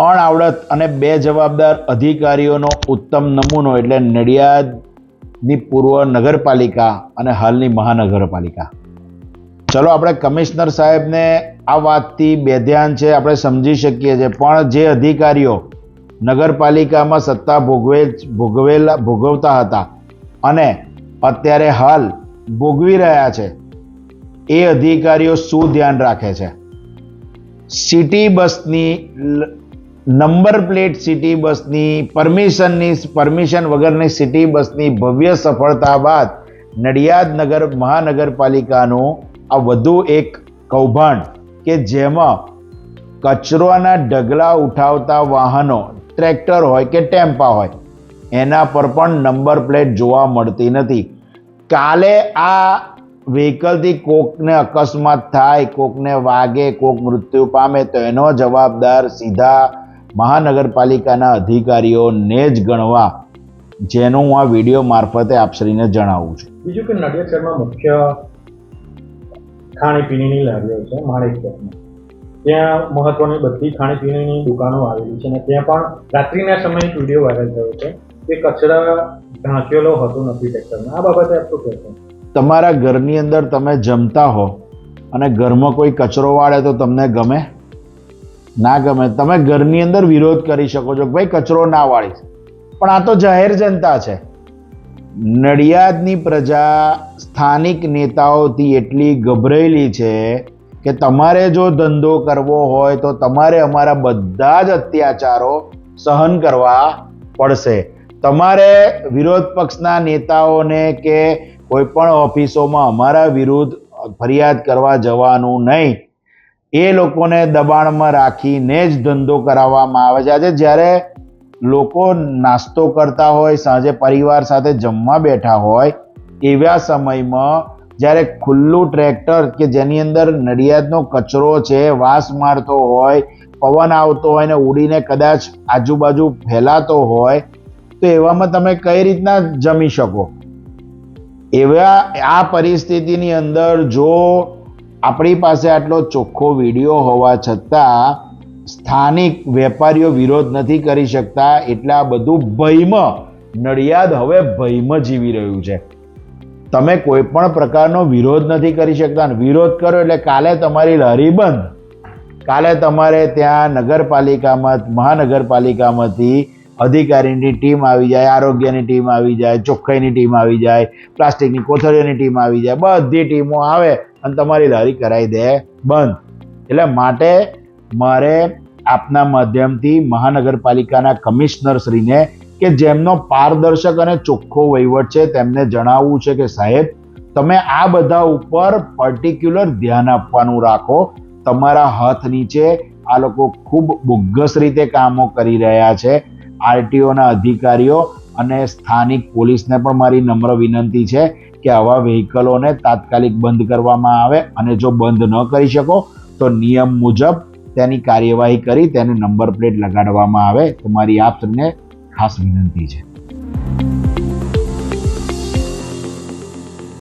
અણઆવડત અને બે જવાબદાર અધિકારીઓનો ઉત્તમ નમૂનો એટલે નડિયાદની પૂર્વ નગરપાલિકા અને હાલની મહાનગરપાલિકા. ચલો આપણે કમિશનર સાહેબને આ વાતથી બેધ્યાન છે, આપણે સમજી શકીએ છીએ. પણ જે અધિકારીઓ નગરપાલિકામાં સત્તા ભોગવે ભોગવેલા, ભોગવતા હતા અને અત્યારે હાલ ભોગવી રહ્યા છે, એ અધિકારીઓ શું ધ્યાન રાખે છે? સિટી બસની નંબર પ્લેટ સિટી બસની પરમિશનની, પરમિશન વગરની સિટી બસની ભવ્ય સફળતા બાદ નડિયાદ નગર મહાનગરપાલિકાનું આ વધુ એક કૌભાંડ કે જેમાં કચરોના ઢગલા ઉઠાવતા વાહનો, ટ્રેક્ટર હોય કે ટેમ્પા હોય, એના પર પણ નંબર પ્લેટ જોવા મળતી નથી. કાલે આ વ્હીકલથી કોકને અકસ્માત થાય, કોકને વાગે, કોક મૃત્યુ પામે, તો એનો જવાબદાર સીધા મહાનગરપાલિકાના અધિકારીઓને જ ગણવા જેનું હું આ વીડિયો મારફતે આપશ્રીને જણાવું છું. બીજું કે નડિયાદ શહેરમાં મુખ્ય ખાણીપીણીની લારીઓ છે માણેક ચોકમાં ત્યાં મહત્વની બધી ખાણીપીણીની દુકાનો આવેલી છે અને ત્યાં પણ રાત્રિના સમયે એક વીડિયો વાયરલ થયો છે કે કચરા ઢાંકેલો હતો નથી ટ્રેક્ટરમાં આ બાબતે આપતો કહેશો? તમારા ઘરની અંદર તમે જમતા હો અને ઘરમાં કોઈ કચરો વાળે તો તમને ગમે? ના ગમે. તમે ઘરની અંદર વિરોધ કરી શકો છો ભાઈ કચરો ના વાળીશ પણ આ તો જાહેર જનતા છે. નડિયાદની પ્રજા સ્થાનિક નેતાઓથી એટલી ગભરાયેલી છે કે તમારે જો ધંધો કરવો હોય તો તમારે અમારા બધા જ અત્યાચારો સહન કરવા પડશે. તમારે વિરોધ પક્ષના નેતાઓને કે કોઈ પણ ઓફિસોમાં અમારા વિરુદ્ધ ફરિયાદ કરવા જવાનું નહીં. એ લોકોને દબાણમાં રાખીને જ ધંધો કરાવવામાં આવે છે. આજે જ્યારે લોકો નાસ્તો કરતા હોય, સાંજે પરિવાર સાથે જમવા બેઠા હોય, એવા સમયમાં જ્યારે ખુલ્લું ટ્રેક્ટર કે જેની અંદર નડિયાદનો કચરો છે, વાસ મારતો હોય, પવન આવતો હોય ને ઉડીને કદાચ આજુબાજુ ફેલાતો હોય, તો એવામાં તમે કઈ રીતના જમી શકો? એવા આ પરિસ્થિતિની અંદર જો આપણી પાસે આટલો ચોખ્ખો વીડિયો હોવા છતાં સ્થાનિક વેપારીઓ વિરોધ નથી કરી શકતા એટલે બધું ભયમાં, નડિયાદ હવે ભયમાં જીવી રહ્યું છે. તમે કોઈ પણ પ્રકારનો વિરોધ નથી કરી શકતા વિરોધ કરો એટલે કાલે તમારી લહેરી બંધ. કાલે તમારે ત્યાં નગરપાલિકામાં, મહાનગરપાલિકામાંથી અધિકારીની ટીમ આવી જાય, આરોગ્યની ટીમ આવી જાય, ચોખ્ખાઈની ટીમ આવી જાય, પ્લાસ્ટિકની કોથળીઓની ટીમ આવી જાય, બધી ટીમો આવે. અને તમારી લારી કરાવી દે. બંધ. એટલે માટે મારે આપના માધ્યમથી મહાનગરપાલિકાના કમિશનરશ્રીને કે જેમનો પારદર્શક અને ચોખ્ખો વહીવટ છે તેમને જણાવવું છે કે સાહેબ, તમે આ બધા ઉપર પર્ટિક્યુલર ધ્યાન આપવાનું રાખો. તમારા હાથ નીચે આ લોકો ખૂબ બોગસ રીતે કામો કરી રહ્યા છે. આરટીઓના અધિકારીઓ અને સ્થાનિક પોલીસને પણ મારી નમ્ર વિનંતી છે. કે આવા વ્હીકલોને તાત્કાલિક બંધ કરવામાં આવે અને જો બંધ ન કરી શકો, તો નિયમ મુજબ તેની કાર્યવાહી કરી તેને નંબર પ્લેટ લગાડવામાં આવે. તો મારી આપને ખાસ વિનંતી છે.